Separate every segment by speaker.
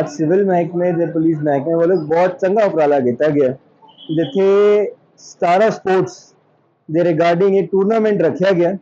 Speaker 1: ਅੱਜ ਸਿਵਲ ਮਹਿਕਮੇ ਦੇ ਪੁਲਿਸ ਮਹਿਕਮੇ ਵੱਲੋਂ ਬਹੁਤ ਚੰਗਾ ਉਪਰਾਲਾ ਕੀਤਾ ਗਿਆ ਜਿੱਥੇ 17 ਸਪੋਰਟਸ ਦੇ ਰਿਗਾਰਡਿੰਗ ਇੱਕ ਟੂਰਨਾਮੈਂਟ ਰੱਖਿਆ ਗਿਆ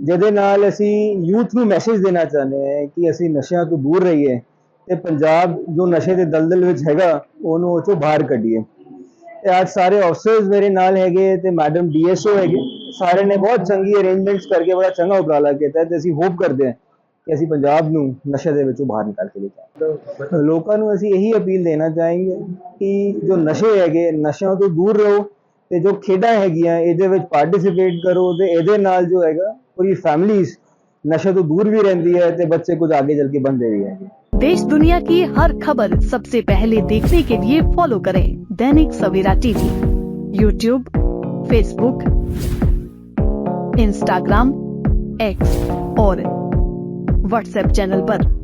Speaker 1: ਜਿਹਦੇ ਨਾਲ ਅਸੀਂ ਯੂਥ ਨੂੰ ਮੈਸੇਜ ਦੇਣਾ ਚਾਹੁੰਦੇ ਹਾਂ ਕਿ ਅਸੀਂ ਨਸ਼ਿਆਂ ਤੋਂ ਦੂਰ ਰਹੀਏ ਤੇ ਪੰਜਾਬ ਜੋ ਨਸ਼ੇ ਦੇ ਦਲਦਲ ਵਿੱਚ ਹੈਗਾ ਉਹਨੂੰ ਉਹ ਚੋਂ ਬਾਹਰ ਕੱਢੀਏ ਤੇ ਅੱਜ ਸਾਰੇ ਅਫਸਰਸ ਮੇਰੇ ਨਾਲ ਹੈਗੇ ਤੇ ਮੈਡਮ ਡੀਐਸਓ ਹੈਗੇ ਸਾਰੇ ਨੇ ਬਹੁਤ ਚੰਗੀ ਅਰੇਂਜਮੈਂਟਸ ਕਰਕੇ ਬੜਾ ਚੰਗਾ ਉਪਰਾਲਾ ਕੀਤਾ ਤੇ ਅਸੀਂ ਹੋਪ ਕਰਦੇ ਹਾਂ कि असी पंजाब नु नशे दे बाहर निकल के लेके तो लोकां नु असी यही अपील देना चाहेंगे कि जो नशे हैगे नशे तो दूर रहो ते जो खेडा हैगियाँ एदे विच करो ते एदे जो हैगा, पूरी फैमिलीज़ नशे तो दूर भी रहंदी है ते बच्चे कुछ आगे चल के बंदे भी हैगे।
Speaker 2: देश दुनिया की हर खबर सबसे पहले देखने के लिए फॉलो करें Dainik Savera TV YouTube Facebook Instagram X और व्हाट्सएप चैनल पर।